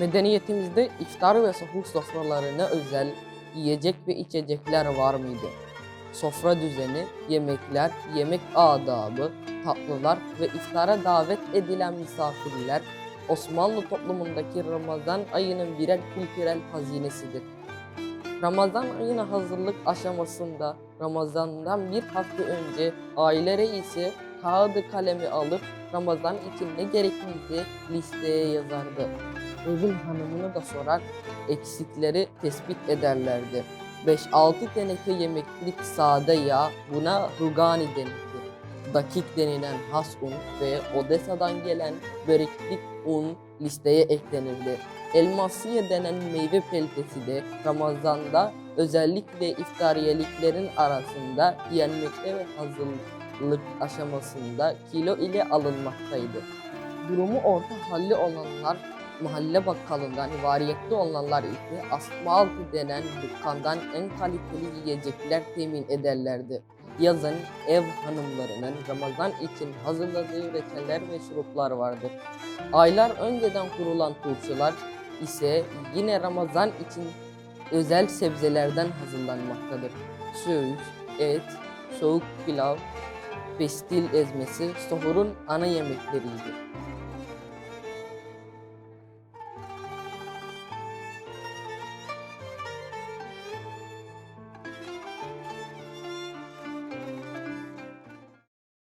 Medeniyetimizde iftar ve sahur sofralarına özel yiyecek ve içecekler var mıydı? Sofra düzeni, yemekler, yemek adabı, tatlılar ve iftara davet edilen misafirler Osmanlı toplumundaki Ramazan ayının birer kültürel hazinesidir. Ramazan ayına hazırlık aşamasında Ramazan'dan bir hafta önce aile reisi kağıdı kalemi alıp Ramazan için ne gerekliydi listeye yazardı. Evin hanımını da sorar eksikleri tespit ederlerdi. 5-6 teneke yemeklik sade yağ buna rugani denirdi. Dakik denilen has un ve Odessa'dan gelen böreklik un listeye eklenirdi. Elmasiye denen meyve peltesi de Ramazan'da özellikle iftariyeliklerin arasında yenmekte ve hazırlık aşamasında kilo ile alınmaktaydı. Durumu orta halli olanlar mahalle bakkalından variyetli olanlar ise asfaltı denen dükkandan en kaliteli yiyecekler temin ederlerdi. Yazın ev hanımlarının Ramazan için hazırladığı reçeller ve şuruplar vardır. Aylar önceden kurulan turşular ise yine Ramazan için özel sebzelerden hazırlanmaktadır. Söğüş, et, soğuk pilav, pestil ezmesi sahurun ana yemekleriydi.